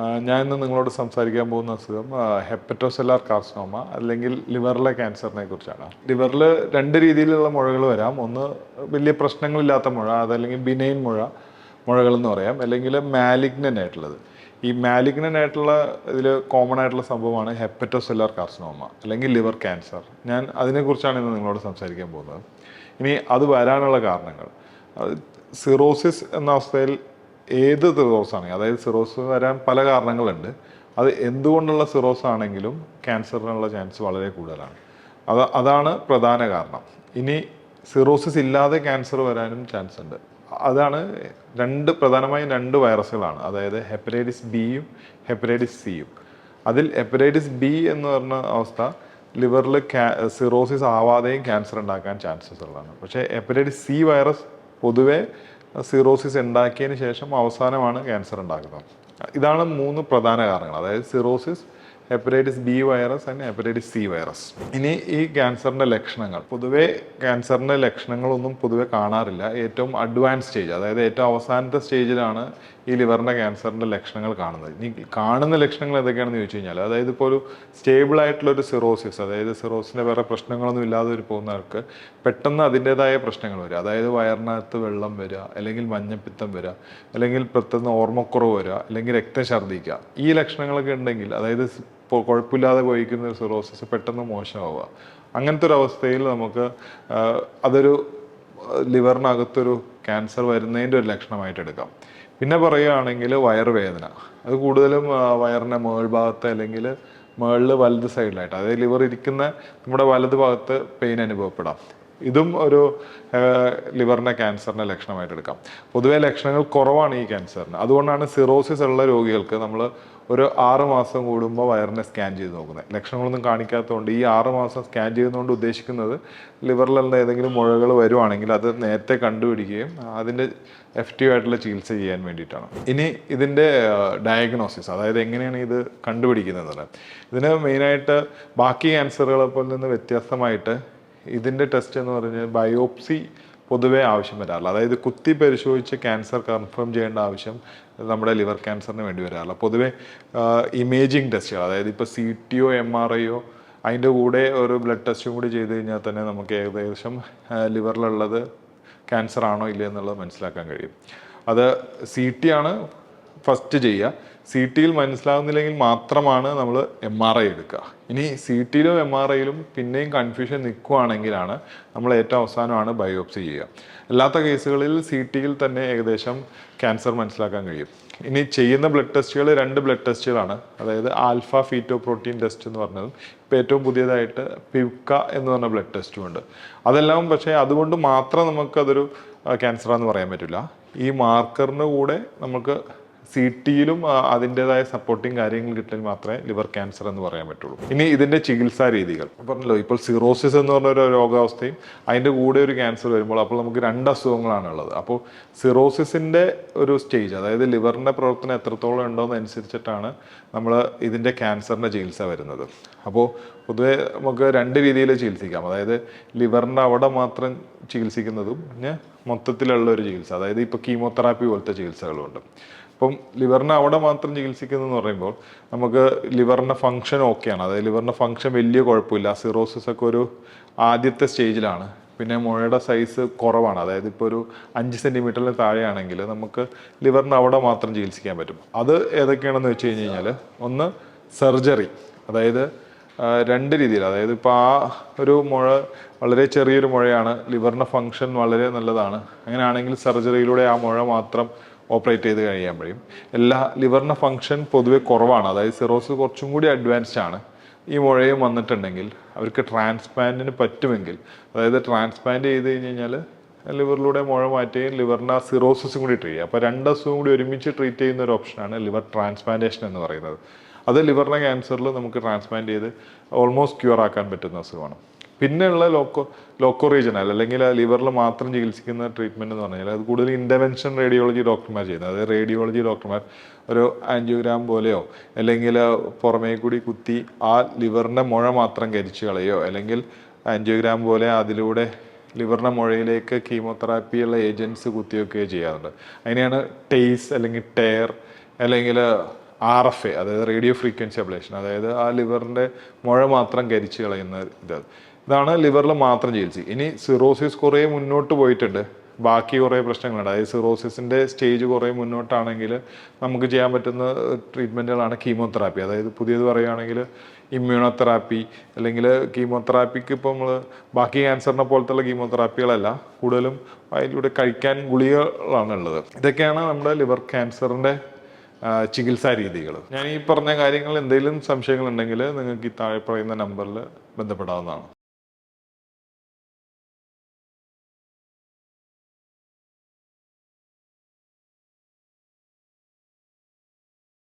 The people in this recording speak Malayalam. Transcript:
ഞാൻ ഇന്ന് നിങ്ങളോട് സംസാരിക്കാൻ പോകുന്ന അസുഖം ഹെപ്പറ്റോസെല്ലാർ കാർസിനോമ അല്ലെങ്കിൽ ലിവറിലെ ക്യാൻസറിനെ കുറിച്ചാണ്. ലിവറിൽ രണ്ട് രീതിയിലുള്ള മുഴകൾ വരാം. ഒന്ന് വലിയ പ്രശ്നങ്ങളില്ലാത്ത മുഴ അതല്ലെങ്കിൽ ബിനൈൻ മുഴ മുഴകൾ എന്ന് പറയാം. അല്ലെങ്കിൽ മാലിഗ്നൻ ആയിട്ടുള്ളത്. ഈ മാലിഗ്നൻ ആയിട്ടുള്ള ഇതിൽ കോമൺ ആയിട്ടുള്ള സംഭവമാണ് ഹെപ്പറ്റോസെല്ലാർ കാർസിനോമ അല്ലെങ്കിൽ ലിവർ ക്യാൻസർ. ഞാൻ അതിനെക്കുറിച്ചാണ് ഇന്ന് നിങ്ങളോട് സംസാരിക്കാൻ പോകുന്നത്. ഇനി അത് വരാനുള്ള കാരണങ്ങൾ. സിറോസിസ് എന്ന അവസ്ഥയിൽ ഏത് സിറോസ് ആണെങ്കിൽ അതായത് സിറോസ് വരാൻ പല കാരണങ്ങളുണ്ട്. അത് എന്തുകൊണ്ടുള്ള സിറോസ് ആണെങ്കിലും ക്യാൻസറിനുള്ള ചാൻസ് വളരെ കൂടുതലാണ്. അത് അതാണ് പ്രധാന കാരണം. ഇനി സിറോസിസ് ഇല്ലാതെ ക്യാൻസർ വരാനും ചാൻസ് ഉണ്ട്. അതാണ് രണ്ട് പ്രധാനമായും രണ്ട് വൈറസുകളാണ്. അതായത് ഹെപ്പറ്റൈറ്റിസ് ബിയും ഹെപ്പറ്റൈറ്റിസ് സിയും അതിൽ ഹെപ്പറ്റൈറ്റിസ് ബി എന്ന് പറഞ്ഞ അവസ്ഥ ലിവറിൽ ക്യാ സിറോസിസ് ആവാതെയും ക്യാൻസർ ഉണ്ടാക്കാൻ ചാൻസസ് ഉള്ളതാണ് പക്ഷേ ഹെപ്പറ്റൈറ്റിസ് സി വൈറസ് പൊതുവെ സിറോസിസ് ഉണ്ടാക്കിയതിന് ശേഷം അവസാനമാണ് ക്യാൻസർ ഉണ്ടാക്കുന്നത് ഇതാണ് മൂന്ന് പ്രധാന കാരണങ്ങൾ. അതായത് cirrhosis hepatitis B virus and hepatitis C virus ഇനി ഈ ക്യാൻസറിന്റെ ലക്ഷണങ്ങൾ. പൊതുവേ ക്യാൻസറിന്റെ ലക്ഷണങ്ങളൊന്നും പൊതുവെ കാണാറില്ല. ഏറ്റവും അഡ്വാൻസ് സ്റ്റേജ് അതായത് ഏറ്റവും അവസാനത്തെ സ്റ്റേജിലാണ് ഈ ലിവറിന്റെ ക്യാൻസറിന്റെ ലക്ഷണങ്ങൾ കാണുന്നത്. ഇനി കാണുന്ന ലക്ഷണങ്ങൾ എന്തൊക്കെയാണെന്ന് ചോദിച്ചു കഴിഞ്ഞാൽ അതായത് ഇപ്പോൾ ഒരു ഒരു സിറോസിസ് അതായത് സിറോസിന്റെ വേറെ പ്രശ്നങ്ങളൊന്നും ഇല്ലാതെ ഒരു പോകുന്നവർക്ക് പെട്ടെന്ന് അതിന്റെതായ പ്രശ്നങ്ങൾ വരിക. അതായത് വയറിനകത്ത് വെള്ളം വരിക അല്ലെങ്കിൽ മഞ്ഞപ്പിത്തം വരിക അല്ലെങ്കിൽ പെട്ടെന്ന് ഓർമ്മക്കുറവ് വരിക അല്ലെങ്കിൽ രക്തം ഛർദ്ദിക്കുക. ഈ ലക്ഷണങ്ങളൊക്കെ ഉണ്ടെങ്കിൽ അതായത് ഇപ്പോൾ കുഴപ്പമില്ലാതെ പോയിക്കുന്ന ഒരു സിറോസിസ് പെട്ടെന്ന് മോശമാവുക. അങ്ങനത്തെ ഒരു അവസ്ഥയിൽ നമുക്ക് അതൊരു ലിവറിനകത്തൊരു ക്യാൻസർ വരുന്നതിന്റെ ഒരു ലക്ഷണമായിട്ട് എടുക്കാം. പിന്നെ പറയുകയാണെങ്കിൽ വയറുവേദന. അത് കൂടുതലും വയറിന്റെ വയറിന്റെ മേൾഭാഗത്ത് അല്ലെങ്കിൽ മേളിൽ വലത് സൈഡിലായിട്ട് അതായത് ലിവർ ഇരിക്കുന്ന നമ്മുടെ വലത് ഭാഗത്ത് പെയിൻ അനുഭവപ്പെടാം. ഇതും ഒരു ലിവറിന്റെ ക്യാൻസറിന്റെ ലക്ഷണമായിട്ട് എടുക്കാം. പൊതുവെ ലക്ഷണങ്ങൾ കുറവാണ് ഈ ക്യാൻസറിന്. അതുകൊണ്ടാണ് സിറോസിസ് ഉള്ള രോഗികൾക്ക് നമ്മൾ ഒരു ആറ് മാസം കൂടുമ്പോൾ വയറിനെ സ്കാൻ ചെയ്ത് നോക്കുന്നത്. ലക്ഷണങ്ങളൊന്നും കാണിക്കാത്തതുകൊണ്ട് ഈ ആറ് മാസം സ്കാൻ ചെയ്യുന്നതുകൊണ്ട് ഉദ്ദേശിക്കുന്നത് ലിവറിലുള്ള ഏതെങ്കിലും മുഴകൾ വരുവാണെങ്കിൽ അത് നേരത്തെ കണ്ടുപിടിക്കുകയും അതിന്റെ എഫക്റ്റീവ് ആയിട്ടുള്ള ചികിത്സ ചെയ്യാൻ വേണ്ടിയിട്ടാണ്. ഇനി ഇതിന്റെ ഡയഗ്നോസിസ് അതായത് എങ്ങനെയാണ് ഇത് കണ്ടുപിടിക്കുന്നത്? ഇതിന് മെയിനായിട്ട് ബാക്കി ക്യാൻസറുകളെ പോലെ നിന്ന് വ്യത്യസ്തമായിട്ട് ഇതിന്റെ ടെസ്റ്റ് എന്ന് പറഞ്ഞാൽ ബയോപ്സി പൊതുവേ ആവശ്യം വരാറില്ല. അതായത് കുത്തി പരിശോധിച്ച് ക്യാൻസർ കൺഫേം ചെയ്യേണ്ട ആവശ്യം നമ്മുടെ ലിവർ ക്യാൻസറിന് വേണ്ടി വരാറില്ല. പൊതുവെ ഇമേജിങ് ടെസ്റ്റുകൾ അതായത് ഇപ്പോൾ C T or M R I or അതിന്റെ കൂടെ ഒരു ബ്ലഡ് ടെസ്റ്റും കൂടി ചെയ്ത് കഴിഞ്ഞാൽ തന്നെ നമുക്ക് ഏകദേശം ലിവറിലുള്ളത് ക്യാൻസർ ആണോ ഇല്ലേ എന്നുള്ളത് മനസ്സിലാക്കാൻ കഴിയും. അത് സി ടി ആണ് ഫസ്റ്റ് ചെയ്യുക. സി ടിയിൽ മനസ്സിലാവുന്നില്ലെങ്കിൽ മാത്രമാണ് നമ്മൾ എം ആർ ഐ എടുക്കുക. ഇനി സി ടിയിലും എം ആർ ഐയിലും പിന്നെയും കൺഫ്യൂഷൻ നിൽക്കുവാണെങ്കിലാണ് നമ്മൾ ഏറ്റവും അവസാനമാണ് ബയോപ്സി ചെയ്യുക. അല്ലാത്ത കേസുകളിൽ സി ടിയിൽ തന്നെ ഏകദേശം ക്യാൻസർ മനസ്സിലാക്കാൻ കഴിയും. ഇനി ചെയ്യുന്ന ബ്ലഡ് ടെസ്റ്റുകൾ രണ്ട് ബ്ലഡ് ടെസ്റ്റുകളാണ് അതായത് ആൽഫ ഫീറ്റോ പ്രോട്ടീൻ ടെസ്റ്റ് എന്ന് പറഞ്ഞതും ഇപ്പോൾ ഏറ്റവും പുതിയതായിട്ട് പിവ്ക എന്ന് പറഞ്ഞ ബ്ലഡ് ടെസ്റ്റും ഉണ്ട്. അതെല്ലാം പക്ഷേ അതുകൊണ്ട് മാത്രം നമുക്കതൊരു ക്യാൻസറാന്ന് പറയാൻ പറ്റില്ല. ഈ മാർക്കറിന് കൂടെ നമുക്ക് സി ടിയിലും അതിന്റെതായ സപ്പോർട്ടിങ് കാര്യങ്ങൾ കിട്ടിയാൽ മാത്രമേ ലിവർ ക്യാൻസർ എന്ന് പറയാൻ പറ്റുള്ളൂ. ഇനി ഇതിന്റെ ചികിത്സാ രീതികൾ. പറഞ്ഞല്ലോ ഇപ്പോൾ സിറോസിസ് എന്ന് പറഞ്ഞ ഒരു രോഗാവസ്ഥയും അതിന്റെ കൂടെ ഒരു ക്യാൻസർ വരുമ്പോൾ അപ്പോൾ നമുക്ക് രണ്ട് അസുഖങ്ങളാണ് ഉള്ളത്. അപ്പോൾ സിറോസിസിന്റെ ഒരു സ്റ്റേജ് അതായത് ലിവറിന്റെ പ്രവർത്തനം എത്രത്തോളം ഉണ്ടോയെന്ന് അനുസരിച്ചിട്ടാണ് നമ്മൾ ഇതിന്റെ ക്യാൻസറിന്റെ ചികിത്സ വരുന്നത്. അപ്പോൾ പൊതുവേ നമുക്ക് രണ്ട് രീതിയിൽ ചികിത്സിക്കാം. അതായത് ലിവറിന്റെ അവിടെ മാത്രം ചികിത്സിക്കുന്നതും പിന്നെ മൊത്തത്തിലുള്ള ഒരു ചികിത്സ. അതായത് ഇപ്പോൾ കീമോതെറാപ്പി പോലത്തെ ചികിത്സകളുണ്ട്. അപ്പം ലിവറിനെ അവിടെ മാത്രം ചികിത്സിക്കുന്നതെന്ന് പറയുമ്പോൾ നമുക്ക് ലിവറിന്റെ ഫങ്ഷൻ ഓക്കെയാണ്. അതായത് ലിവറിന്റെ ഫങ്ഷൻ വലിയ കുഴപ്പമില്ല. സിറോസിസ് ഒക്കെ ഒരു ആദ്യത്തെ സ്റ്റേജിലാണ്. പിന്നെ മുഴയുടെ സൈസ് കുറവാണ്. അതായത് ഇപ്പോൾ ഒരു അഞ്ച് സെന്റിമീറ്ററിന് താഴെയാണെങ്കിൽ നമുക്ക് ലിവറിന് അവിടെ മാത്രം ചികിത്സിക്കാൻ പറ്റും. അത് ഏതൊക്കെയാണെന്ന് വെച്ച് കഴിഞ്ഞ് കഴിഞ്ഞാൽ ഒന്ന് സർജറി. അതായത് രണ്ട് രീതിയിൽ. അതായത് ഇപ്പോൾ ആ ഒരു മുഴ വളരെ ചെറിയൊരു മുഴയാണ്. ലിവറിന്റെ ഫങ്ഷൻ വളരെ നല്ലതാണ്. അങ്ങനെയാണെങ്കിൽ സർജറിയിലൂടെ ആ മുഴ മാത്രം ഓപ്പറേറ്റ് ചെയ്ത് കഴിയാൻ കഴിയും. എല്ലാ ലിവറിന്റെ ഫങ്ഷൻ പൊതുവെ കുറവാണ്. അതായത് സിറോസ് കുറച്ചും കൂടി അഡ്വാൻസ്ഡ് ആണ്. ഈ മുഴയും വന്നിട്ടുണ്ടെങ്കിൽ അവർക്ക് ട്രാൻസ്പ്ലാന്റിന് പറ്റുമെങ്കിൽ അതായത് ട്രാൻസ്പ്ലാന്റ് ചെയ്ത് കഴിഞ്ഞ് കഴിഞ്ഞാൽ ലിവറിലൂടെ മുഴ മാറ്റുകയും ലിവറിന്റെ ആ സിറോസിസും കൂടി ട്രീറ്റ് ചെയ്യുക. അപ്പോൾ രണ്ട് അസുഖം കൂടി ഒരുമിച്ച് ട്രീറ്റ് ചെയ്യുന്ന ഒരു ഓപ്ഷനാണ് ലിവർ ട്രാൻസ്പ്ലാന്റേഷൻ എന്ന് പറയുന്നത്. അത് ലിവറിന്റെ ക്യാൻസറിൽ നമുക്ക് ട്രാൻസ്പ്ലാന്റ് ചെയ്ത് ഓൾമോസ്റ്റ് ക്യൂർ ആക്കാൻ പറ്റുന്ന അസുഖമാണ്. പിന്നെയുള്ള ലോക്കോ ലോക്കോ റീജണൽ അല്ലെങ്കിൽ ലിവറിൽ മാത്രം ചികിത്സിക്കുന്ന ട്രീറ്റ്മെന്റ് എന്ന് പറഞ്ഞാൽ അത് കൂടുതൽ ഇന്റർവെൻഷൻ റേഡിയോളജി ഡോക്ടർമാർ ചെയ്യുന്നത്. അതായത് റേഡിയോളജി ഡോക്ടർമാർ ഒരു ആൻജിയോഗ്രാം പോലെയോ അല്ലെങ്കിൽ പുറമേ കൂടി കുത്തി ആ ലിവറിന്റെ മുഴ മാത്രം കരിച്ചു കളയോ അല്ലെങ്കിൽ ആൻജിയോഗ്രാം പോലെ അതിലൂടെ ലിവറിന്റെ മുഴയിലേക്ക് കീമോതെറാപ്പിയുള്ള ഏജൻസ് കുത്തിയൊക്കെ ചെയ്യാറുണ്ട്. അതിനെയാണ് ടേസ് അല്ലെങ്കിൽ ടെയർ അല്ലെങ്കിൽ ആർ എഫ് എ അതായത് റേഡിയോ ഫ്രീക്വൻസി അബ്ലേഷൻ അതായത് ആ ലിവറിന്റെ മുഴ മാത്രം കരിച്ചു കളയുന്ന ഇത്. ഇതാണ് ലിവറിൽ മാത്രം ചികിത്സ. ഇനി സിറോസിസ് കുറേ മുന്നോട്ട് പോയിട്ടുണ്ട്. ബാക്കി കുറേ പ്രശ്നങ്ങളുണ്ട്. അതായത് സിറോസിസിന്റെ സ്റ്റേജ് കുറേ മുന്നോട്ടാണെങ്കിൽ നമുക്ക് ചെയ്യാൻ പറ്റുന്ന ട്രീറ്റ്മെന്റുകളാണ് കീമോതെറാപ്പി അതായത് പുതിയത് പറയുകയാണെങ്കിൽ ഇമ്മ്യൂണോതെറാപ്പി അല്ലെങ്കിൽ കീമോതെറാപ്പിക്ക് ഇപ്പോൾ നമ്മൾ ബാക്കി ക്യാൻസറിനെ പോലത്തുള്ള കീമോതെറാപ്പികളല്ല കൂടുതലും അതിലൂടെ കഴിക്കാൻ ഗുളികകളാണ് ഉള്ളത്. ഇതൊക്കെയാണ് നമ്മുടെ ലിവർ ക്യാൻസറിന്റെ ചികിത്സാ രീതികൾ. ഞാൻ ഈ പറഞ്ഞ കാര്യങ്ങൾ എന്തെങ്കിലും സംശയങ്ങളുണ്ടെങ്കിൽ നിങ്ങൾക്ക് ഈ താഴെ പറയുന്ന നമ്പറിൽ ബന്ധപ്പെടാവുന്നതാണ്.